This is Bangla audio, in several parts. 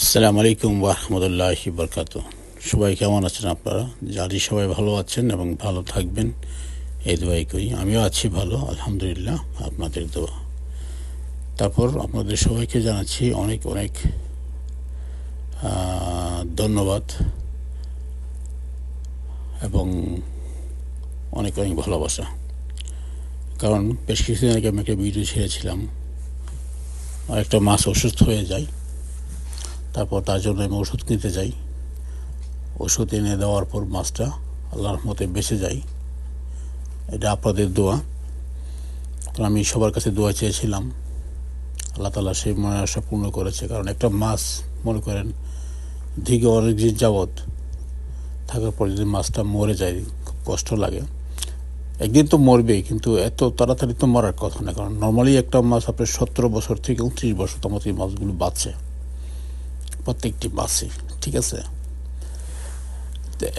আসসালামু আলাইকুম ওরহমতুল্লাহ বরকাত সবাই কেমন আছেন আপনারা? জানি সবাই ভালো আছেন এবং ভালো থাকবেন। এই দোয়াই করি। আমিও আছি ভালো, আলহামদুলিল্লাহ, আপনাদের দোয়া। তারপর আপনাদের সবাইকে জানাচ্ছি অনেক অনেক ধন্যবাদ এবং অনেক অনেক ভালোবাসা। কারণ বেশ কিছুদিন আগে আমি একটা ভিডিও ছেড়েছিলাম। একটা মাছ অসুস্থ হয়ে যায়। তারপর তার জন্য আমি ওষুধ কিনতে যাই। ওষুধ এনে দেওয়ার পর মাছটা আল্লাহর মতে বেঁচে যায়। এটা আপনাদের দোয়া। তো আমি সবার কাছে দোয়া চেয়েছিলাম। আল্লাহ তালা সেই মনে আশা পূর্ণ করেছে। কারণ একটা মাছ, মনে করেন, দীর্ঘ অনেক দিন যাবৎ থাকার পর যদি মাছটা মরে যায়, খুব কষ্ট লাগে। একদিন তো মরবেই, কিন্তু এত তাড়াতাড়ি তো মরার কথা না। কারণ নর্মালি একটা মাছ আপনার সতেরো বছর থেকে উনত্রিশ বছর তোমার এই মাছগুলো বাঁচে। প্রত্যেকটি মাসে ঠিক আছে?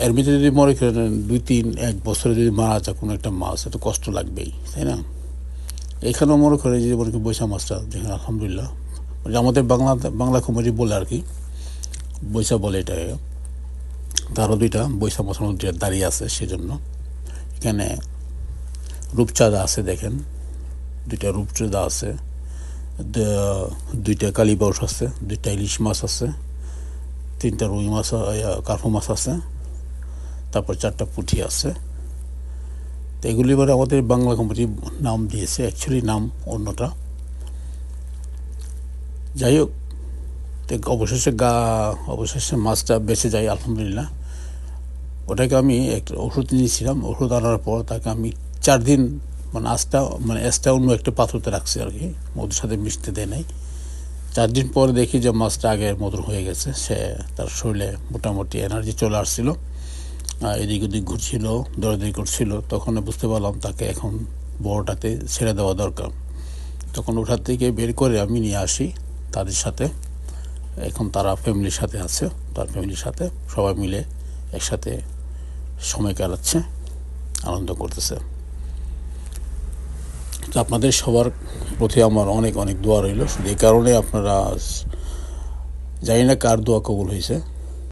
এর ভিতরে যদি মনে করেন দুই তিন এক বছরে যদি মারা যায় কোনো একটা মাছ এত কষ্ট লাগবেই, তাই না? এখানেও মনে করে যে মনে করি বৈশা মাছটা যেখানে আলহামদুলিল্লাহ। মানে আমাদের বাংলা বাংলা কুমারি বলে আর কি বৈশা বলে এটাকে। তারও দুইটা বৈশা মধ্যে দাঁড়িয়ে আছে সেজন্য। এখানে রূপচাঁদা আছে, দেখেন। দুইটা রূপচাঁদা আছে। দুইটা কালীবাউস আছে, দুইটা ইলিশ মাছ আছে, তিনটা রুই মাছ কার্ফু মাছ আছে, তারপর চারটা পুঁটি আছে। তো এগুলি এবারে আমাদের বাংলা কোম্পানি নাম দিয়েছে অ্যাকচুয়ালি নাম অন্যটা। যাই হোক অবশেষে গা, অবশেষে মাছটা বেঁচে যায়, আলহামদুলিল্লাহ। ওটাকে আমি একটা ওষুধ নিয়েছিলাম, ওষুধ আনার পর তাকে আমি চার দিন মানে আস্তা মানে এসটা অন্য একটা পাত্রতে রাখছি আর কি। মধুর সাথে মিশতে দেয় নাই। চার দিন পরে দেখি যে মাছটা আগের মতন হয়ে গেছে। সে তার শরীরে মোটামুটি এনার্জি চলে আসছিল। এদিক ওদিক ঘুরছিল, দৌড়াদৌড়ি করছিল। তখন বুঝতে পারলাম তাকে এখন বড়টাতে ছেড়ে দেওয়া দরকার। তখন ওঠার থেকে বের করে আমি নিয়ে আসি তাদের সাথে। এখন তারা ফ্যামিলির সাথে আছে। তার ফ্যামিলির সাথে সবাই মিলে একসাথে সময় কাটাচ্ছে, আনন্দ করতেছে। তো আপনাদের সবার প্রতি আমার অনেক অনেক দোয়া রইল। শুধু এই কারণে আপনারা জানি না কার দোয়া কবুল হয়েছে।